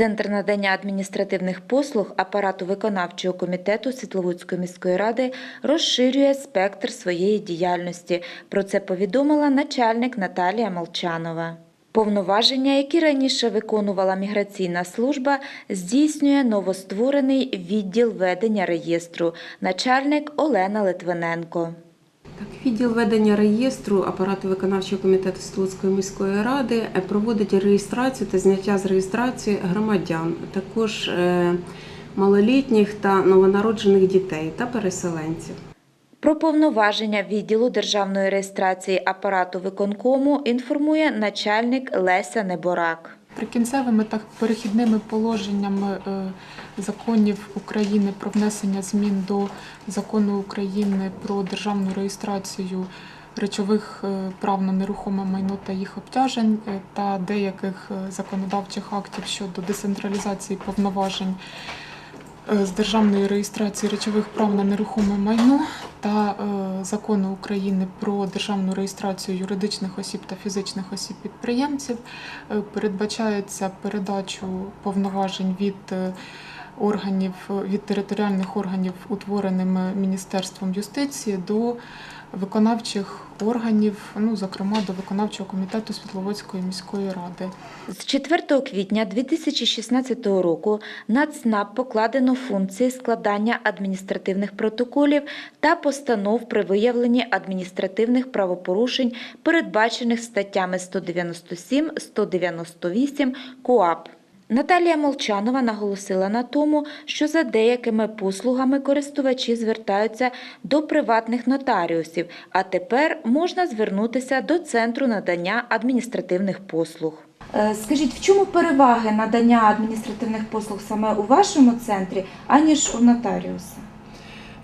Центр надання адміністративних послуг апарату виконавчого комітету Світловодської міської ради розширює спектр своєї діяльності. Про це повідомила начальник Наталія Молчанова. Повноваження, які раніше виконувала міграційна служба, здійснює новостворений відділ ведення реєстру, начальник Олена Литвиненко. Відділ ведення реєстру апарату виконавчого комітету Столицької міської ради е, проводить реєстрацію та зняття з реєстрації громадян, також е, малолітніх та новонароджених дітей та переселенців. Про повноваження відділу державної реєстрації апарату виконкому інформує начальник Леся Неборак. Прикінцевими та перехідними положеннями е, законів України про внесення змін до закону України про державну реєстрацію речових е, прав на нерухоме майно та їх обтяжень е, та деяких е, законодавчих актів щодо децентралізації повноважень з державної реєстрації речових прав на нерухоме майно та закону України про державну реєстрацію юридичних осіб та фізичних осіб підприємців е, передбачається передачу повноважень від органів від територіальних органів, утвореними Міністерством юстиції, до виконавчих органів, ну зокрема до виконавчого комітету Світловодської міської ради. З 4 квітня 2016 року на ЦНАП покладено функції складання адміністративних протоколів та постанов при виявленні адміністративних правопорушень, передбачених статтями 197-198 КУАП. Наталія Молчанова наголосила на тому, що за деякими послугами користувачі звертаються до приватних нотаріусів, а тепер можна звернутися до Центру надання адміністративних послуг. Е, Скажіть, в чому переваги надання адміністративних послуг саме у вашому центрі, аніж у нотаріуса?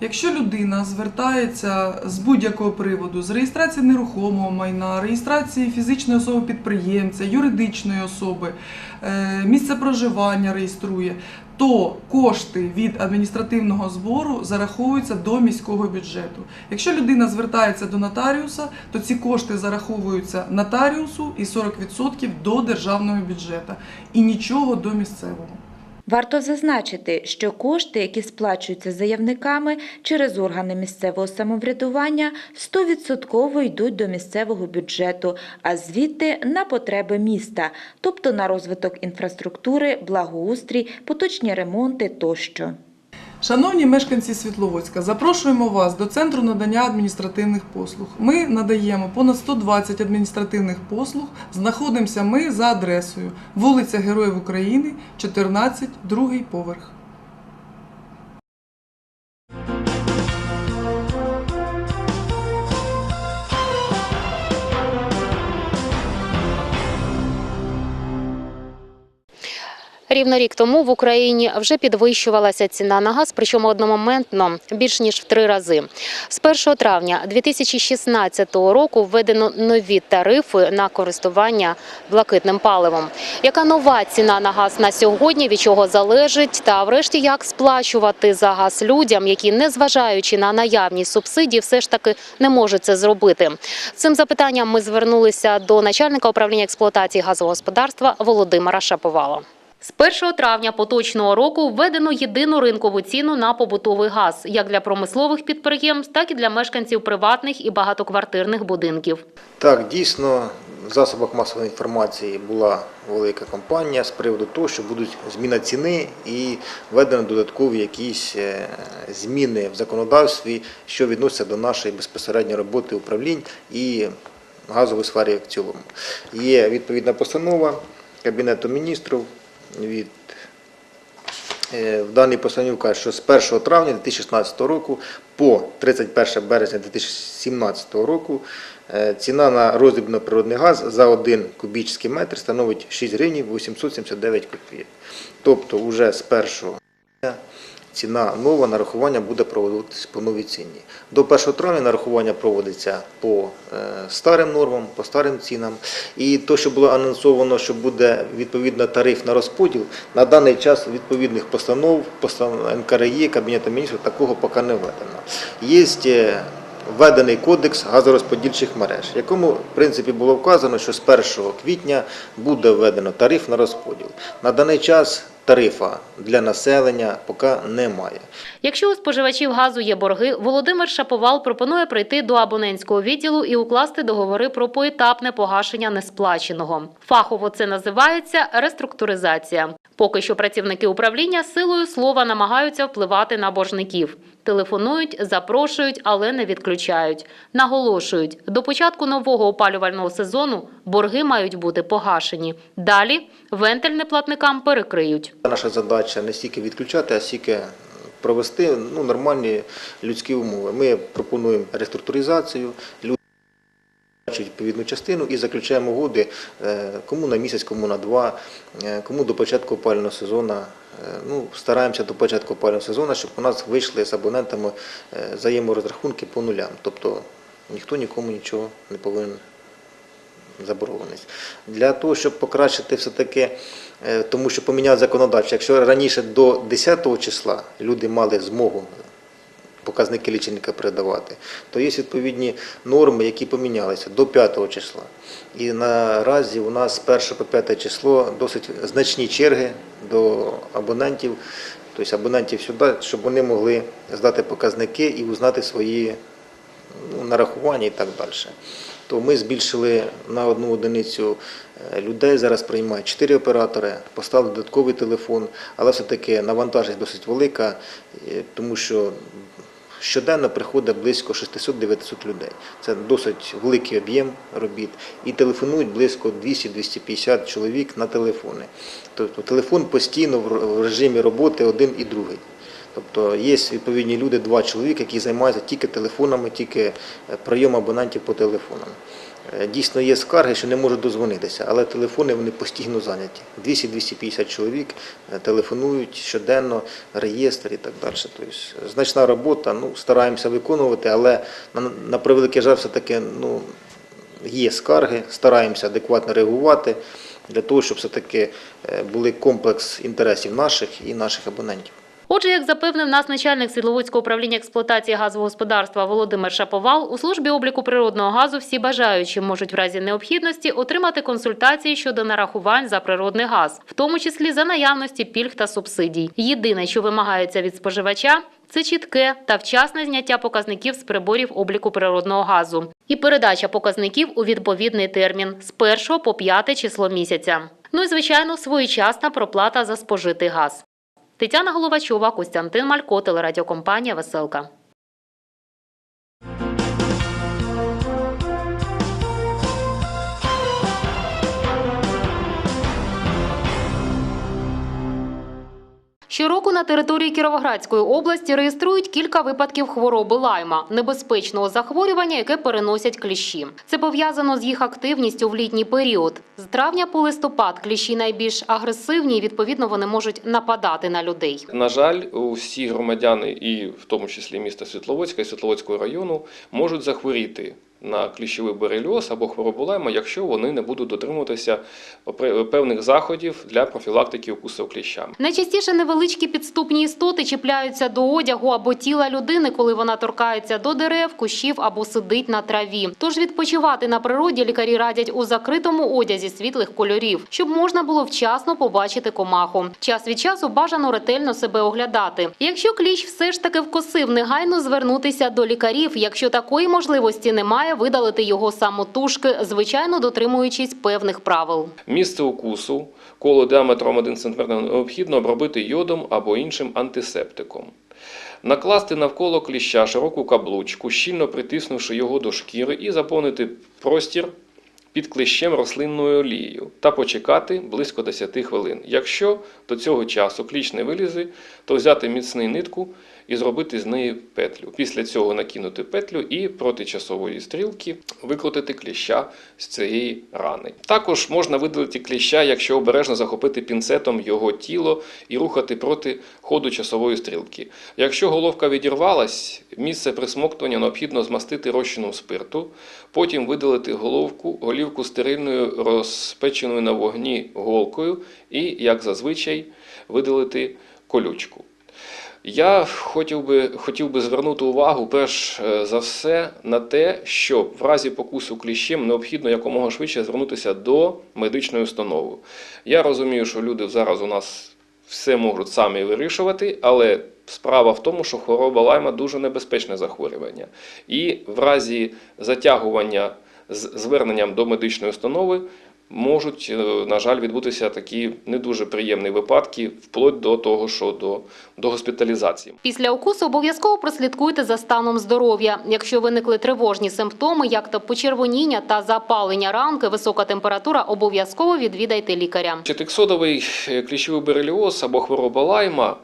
Якщо людина звертається з будь-якого приводу, з реєстрації нерухомого майна, реєстрації фізичної особи підприємця, юридичної особи, е, місце проживання реєструє, то кошти від адміністративного збору зараховуються до міського бюджету. Якщо людина звертається до нотаріуса, то ці кошти зараховуються нотаріусу і 40% до державного бюджету і нічого до місцевого. Варто зазначити, що кошти, які сплачуються заявниками через органи місцевого самоврядування, 100% йдуть до місцевого бюджету, а звідти на потреби міста, тобто на розвиток інфраструктури, благоустрій, поточні ремонти тощо. Шановні мешканці Світловодська, запрошуємо вас до центру надання адміністративних послуг. Ми надаємо понад 120 адміністративних послуг. Знаходимося ми за адресою вулиця Героїв України, 14, другий поверх. Рівно рік тому в Україні вже підвищувалася ціна на газ, причому одномоментно більш ніж в три рази. З 1 травня 2016 року введено нові тарифи на користування блакитним паливом. Яка нова ціна на газ на сьогодні, від чого залежить, та врешті як сплачувати за газ людям, які, незважаючи на наявність субсидій, все ж таки не можуть це зробити. Цим запитанням ми звернулися до начальника управління експлуатації газового Володимира Шаповала. З 1 травня поточного року введено єдину ринкову ціну на побутовий газ як для промислових підприємств, так і для мешканців приватних і багатоквартирних будинків. Так, дійсно, в засобах масової інформації була велика кампанія з приводу того, що будуть зміна ціни і введено додаткові якісь е, зміни в законодавстві, що відносяться до нашої безпосередньої роботи управлінь і газової сфері в цілому. Є відповідна постанова Кабінету міністрів від Е, В даній постанові каже, що з 1 травня 2016 року по 31 березня 2017 року е, ціна на роздрібно природний газ за 1 кубічний метр становить 6 гривень 879 копійок. Тобто вже з 1 ціна нова нарахування буде проводитися по новій ціні. До 1 травня нарахування проводиться по е, старим нормам, по старим цінам. І то, що було анонсовано, що буде відповідно тариф на розподіл, на даний час відповідних постанов, постанов НКРЄ, Кабінету міністрів такого поки не введено. Є е, введений кодекс газорозподільчих мереж, в якому в принципі було вказано, що з 1 квітня буде введено тариф на розподіл. На даний час тарифа для населення поки немає. Якщо у споживачів газу є борги, Володимир Шаповал пропонує прийти до абонентського відділу і укласти договори про поетапне погашення несплаченого. Фахово це називається реструктуризація. Поки що працівники управління силою слова намагаються впливати на боржників. Телефонують, запрошують, але не відключають. Наголошують, до початку нового опалювального сезону борги мають бути погашені. Далі вентиль неплатникам перекриють. Наша задача не стільки відключати, а стільки провести ну, нормальні людські умови. Ми пропонуємо реструктуризацію, люди бачать відповідну частину і заключаємо угоди е, кому на місяць, кому на два, е, кому до початку опалювального сезону. Е, Ну, стараємося до початку опалювального сезону, щоб у нас вийшли з абонентами взаєморозрахунки по нулям. Тобто ніхто нікому нічого не повинен заборгованість. Для того, щоб покращити все-таки, е, тому що поміняли законодавчо, якщо раніше до 10 числа люди мали змогу показники лічильника передавати, то є відповідні норми, які помінялися до 5 числа. І наразі у нас з 1 по 5 число досить значні черги до абонентів, тобто абонентів сюди, щоб вони могли здати показники і узнати свої ну, нарахування і так далі. То ми збільшили на одну одиницю е, людей, зараз приймають 4 оператори, поставили додатковий телефон, але все-таки навантаженість досить велика, е, тому що щоденно приходить близько 600-900 людей. Це досить великий об'єм робіт. І телефонують близько 200-250 чоловік на телефони. Тобто телефон постійно в режимі роботи один і другий. Тобто є відповідні люди, два чоловіки, які займаються тільки телефонами, тільки е, прийом абонентів по телефонам. Е, Дійсно є скарги, що не можуть дозвонитися, але телефони вони постійно зайняті. 200-250 чоловік е, телефонують щоденно, реєстр і так далі. Тобто значна робота, ну, стараємося виконувати, але на, на превеликий жаль, все-таки ну, є скарги, стараємося адекватно реагувати для того, щоб все-таки були комплекс інтересів наших і наших абонентів. Отже, як запевнив нас начальник Світловодського управління експлуатації газового господарства Володимир Шаповал, у службі обліку природного газу всі бажаючі можуть в разі необхідності отримати консультації щодо нарахувань за природний газ, в тому числі за наявності пільг та субсидій. Єдине, що вимагається від споживача. Це чітке та вчасне зняття показників з приборів обліку природного газу і передача показників у відповідний термін з 1 по 5 число місяця. Ну і звичайно, своєчасна проплата за спожитий газ. Тетяна Головачова, Костянтин Малько, телерадіокомпанія Веселка. Щороку на території Кіровоградської області реєструють кілька випадків хвороби лайма, небезпечного захворювання, яке переносять кліщі. Це пов'язано з їх активністю в літній період. З травня по листопад кліщі найбільш агресивні, і відповідно вони можуть нападати на людей. На жаль, усі громадяни, і в тому числі міста Світловодська і Світловодського району, можуть захворіти на кліщовий борельоз або хворобу лайма, якщо вони не будуть дотримуватися певних заходів для профілактики укусів кліщами. Найчастіше невеличкі підступні істоти чіпляються до одягу або тіла людини, коли вона торкається до дерев, кущів або сидить на траві. Тож відпочивати на природі лікарі радять у закритому одязі світлих кольорів, щоб можна було вчасно побачити комаху. Час від часу бажано ретельно себе оглядати. Якщо кліщ все ж таки вкусив, негайно звернутися до лікарів. Якщо такої можливості немає, видалити його самотужки, звичайно дотримуючись певних правил. Місце укусу, коло діаметром 1 см необхідно обробити йодом або іншим антисептиком. Накласти навколо кліща широку каблучку, щільно притиснувши його до шкіри і заповнити простір під кліщем рослинною олією та почекати близько 10 хвилин. Якщо до цього часу кліщ не вилізе, то взяти міцний нитку і зробити з неї петлю. Після цього накинути петлю і проти часової стрілки викрутити кліща з цієї рани. Також можна видалити кліща, якщо обережно захопити пінцетом його тіло і рухати проти ходу часової стрілки. Якщо головка відірвалась, місце присмоктування необхідно змастити розчином спирту, потім видалити головку, голівку стерильною розпеченою на вогні голкою і, як зазвичай, видалити колючку. Я хотів би, хотів би звернути увагу перш е, за все на те, що в разі покусу кліщем необхідно якомога швидше звернутися до медичної установи. Я розумію, що люди зараз у нас все можуть самі вирішувати, але справа в тому, що хвороба лайма дуже небезпечне захворювання. І в разі затягування з зверненням до медичної установи можуть, е, на жаль, відбутися такі не дуже приємні випадки, вплоть до того, що до, до госпіталізації. Після укусу обов'язково прослідкуйте за станом здоров'я. Якщо виникли тривожні симптоми, як то почервоніння та запалення ранки, висока температура, обов'язково відвідайте лікаря. Четиксодовий е, кліщовий береліоз або хвороба лайма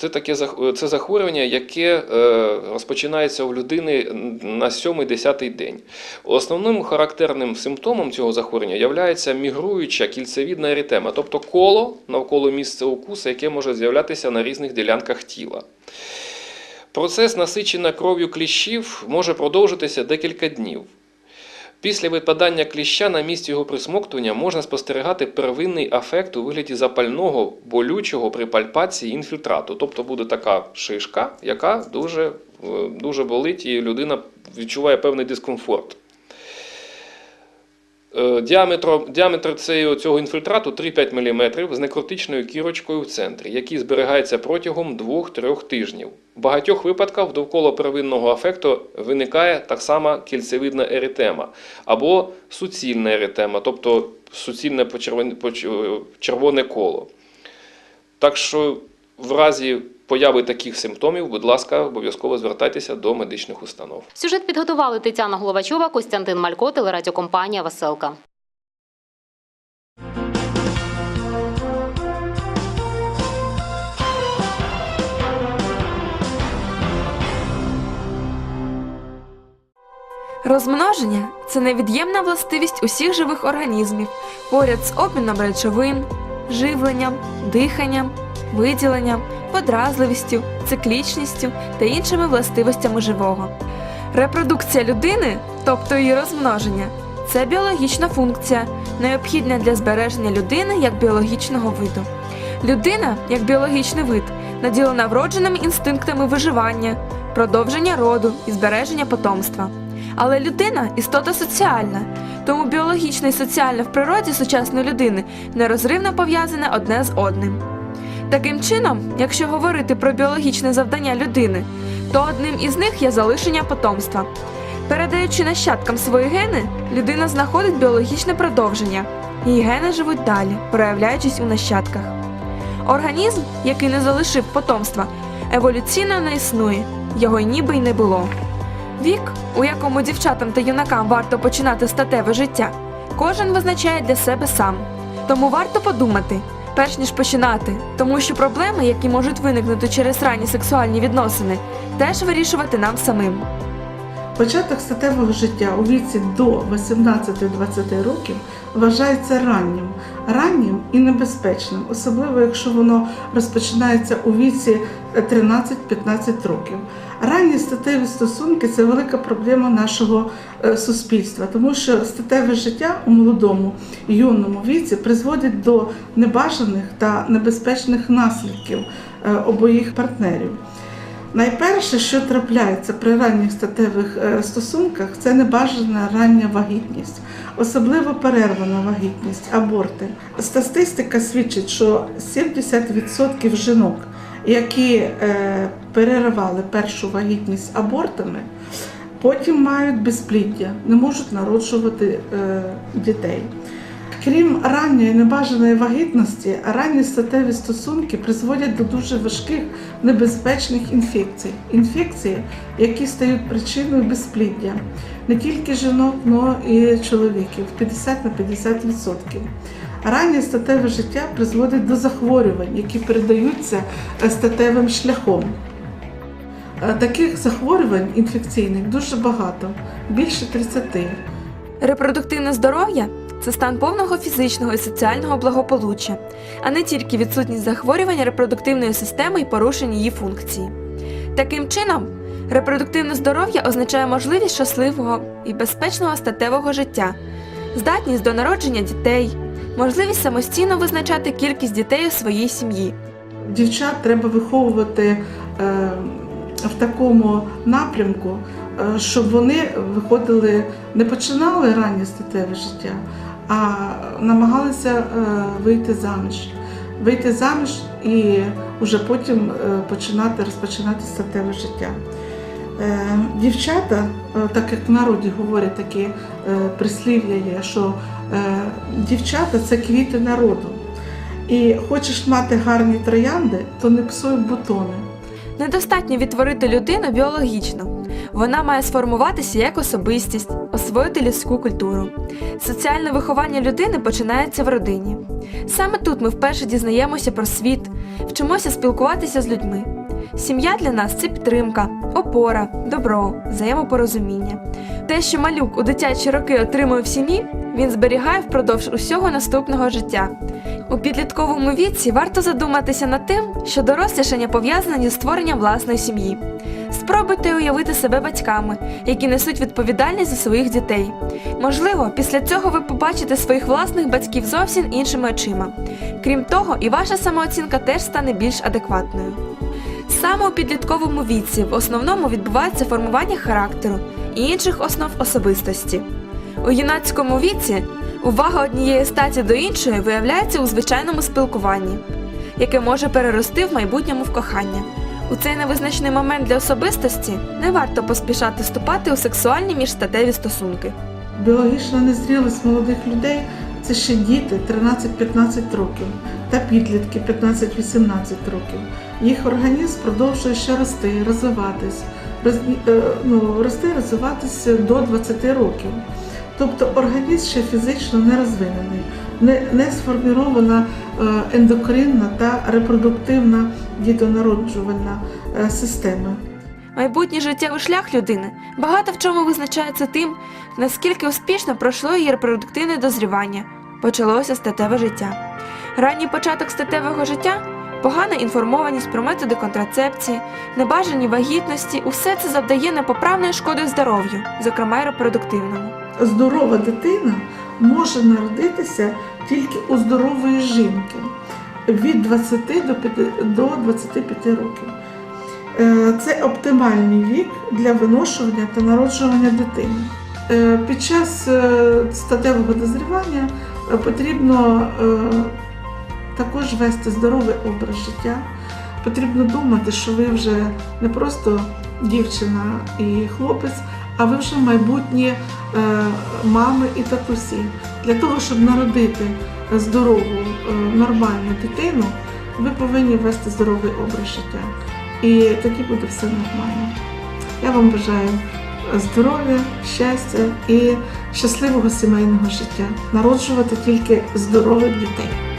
це таке це захворювання, яке е, розпочинається у людини на 7-10 день. Основним характерним симптомом цього захворювання є мігруюча кільцевідна еритема, тобто коло навколо місця укусу, яке може з'являтися на різних ділянках тіла. Процес насичення кров'ю кліщів може продовжитися декілька днів. Після випадання кліща на місці його присмоктування можна спостерігати первинний афект у вигляді запального болючого при пальпації інфільтрату. Тобто буде така шишка, яка дуже, е, дуже болить, і людина відчуває певний дискомфорт. Е, Діаметр, діаметр цього, інфільтрату 3-5 мм з некротичною кірочкою в центрі, який зберігається протягом 2-3 тижнів. В багатьох випадках довкола первинного афекту виникає так само кільцевидна еритема або суцільна еритема, тобто суцільне червоне коло. Так що в разі появи таких симптомів, будь ласка, обов'язково звертайтеся до медичних установ. Сюжет підготували Тетяна Головачова, Костянтин Малько, телерадіокомпанія Веселка. Розмноження це невід'ємна властивість усіх живих організмів поряд з обміном речовин, живленням, диханням, виділенням, подразливістю, циклічністю та іншими властивостями живого. Репродукція людини, тобто її розмноження, це біологічна функція, необхідна для збереження людини як біологічного виду. Людина, як біологічний вид, наділена вродженими інстинктами виживання, продовження роду і збереження потомства. Але людина істота соціальна, тому біологічне і соціальне в природі сучасної людини нерозривно пов'язане одне з одним. Таким чином, якщо говорити про біологічне завдання людини, то одним із них є залишення потомства. Передаючи нащадкам свої гени, людина знаходить біологічне продовження. Її гени живуть далі, проявляючись у нащадках. Організм, який не залишив потомства, еволюційно не існує, його ніби й не було. Вік, у якому дівчатам та юнакам варто починати статеве життя, кожен визначає для себе сам. Тому варто подумати, перш ніж починати, тому що проблеми, які можуть виникнути через ранні сексуальні відносини, теж вирішувати нам самим. Початок статевого життя у віці до 18-20 років вважається раннім, раннім і небезпечним, особливо якщо воно розпочинається у віці 13-15 років. Ранні статеві стосунки це велика проблема нашого е, суспільства, тому що статеве життя у молодому юному віці призводить до небажаних та небезпечних наслідків е, обоїх партнерів. Найперше, що трапляється при ранніх статевих е, стосунках, це небажана рання вагітність, особливо перервана вагітність, аборти. Статистика свідчить, що 70% жінок, які е, переривали першу вагітність абортами, потім мають безпліддя, не можуть народжувати е, дітей. Крім ранньої небажаної вагітності, ранні статеві стосунки призводять до дуже важких небезпечних інфекцій. Інфекції, які стають причиною безпліддя не тільки жінок, але і чоловіків 50 на 50%. Раннє статеве життя призводить до захворювань, які передаються е, статевим шляхом. Е, Таких захворювань інфекційних дуже багато, більше 30. Репродуктивне здоров'я це стан повного фізичного і соціального благополуччя, а не тільки відсутність захворювань репродуктивної системи і порушень її функції. Таким чином, репродуктивне здоров'я означає можливість щасливого і безпечного статевого життя, здатність до народження дітей, можливість самостійно визначати кількість дітей у своїй сім'ї. Дівчат треба виховувати е, в такому напрямку, е, щоб вони виходили, не починали раннє статеве життя, а намагалися е, вийти заміж. Вийти заміж і вже потім е, починати розпочинати статеве життя. Е, Дівчата, так як в народі говорять такі е, прислів'я є, що дівчата це квіти народу. І хочеш мати гарні троянди, то не псуй бутони. Недостатньо відтворити людину біологічно. Вона має сформуватися як особистість, освоїти людську культуру. Соціальне виховання людини починається в родині. Саме тут ми вперше дізнаємося про світ, вчимося спілкуватися з людьми. Сім'я для нас це підтримка, опора, добро, взаємопорозуміння. Те, що малюк у дитячі роки отримує в сім'ї, він зберігає впродовж усього наступного життя. У підлітковому віці варто задуматися над тим, що дорослішання пов'язане зі створенням власної сім'ї. Спробуйте уявити себе батьками, які несуть відповідальність за своїх дітей. Можливо, після цього ви побачите своїх власних батьків зовсім іншими очима. Крім того, і ваша самооцінка теж стане більш адекватною. Саме у підлітковому віці в основному відбувається формування характеру і інших основ особистості. У юнацькому віці увага однієї статі до іншої виявляється у звичайному спілкуванні, яке може перерости в майбутньому в кохання. У цей невизначний момент для особистості не варто поспішати вступати у сексуальні міжстатеві стосунки. Біологічна незрілість молодих людей це ще діти 13-15 років та підлітки 15-18 років. Їх організм продовжує ще рости, розвиватись, роз- е, ну, рости, розвиватися до 20 років. Тобто організм ще фізично не розвинений, не, не сформірована е, ендокринна та репродуктивна дітонароджувальна е, система. Майбутній життєвий шлях людини багато в чому визначається тим, наскільки успішно пройшло її репродуктивне дозрівання, почалося статеве життя. Ранній початок статевого життя, погана інформованість про методи контрацепції, небажані вагітності усе це завдає непоправної шкоди здоров'ю, зокрема й репродуктивному. здорова дитина може народитися тільки у здорової жінки від 20 до 25 років. Е, Це оптимальний вік для виношування та народжування дитини. Е, Під час е, статевого дозрівання потрібно також вести здоровий образ життя. Потрібно думати, що ви вже не просто дівчина і хлопець, а ви вже майбутні е, мами і татусі. Для того, щоб народити здорову, е, нормальну дитину, ви повинні вести здоровий образ життя. І тоді буде все нормально. Я вам бажаю здоров'я, щастя і щасливого сімейного життя. Народжувати тільки здорових дітей.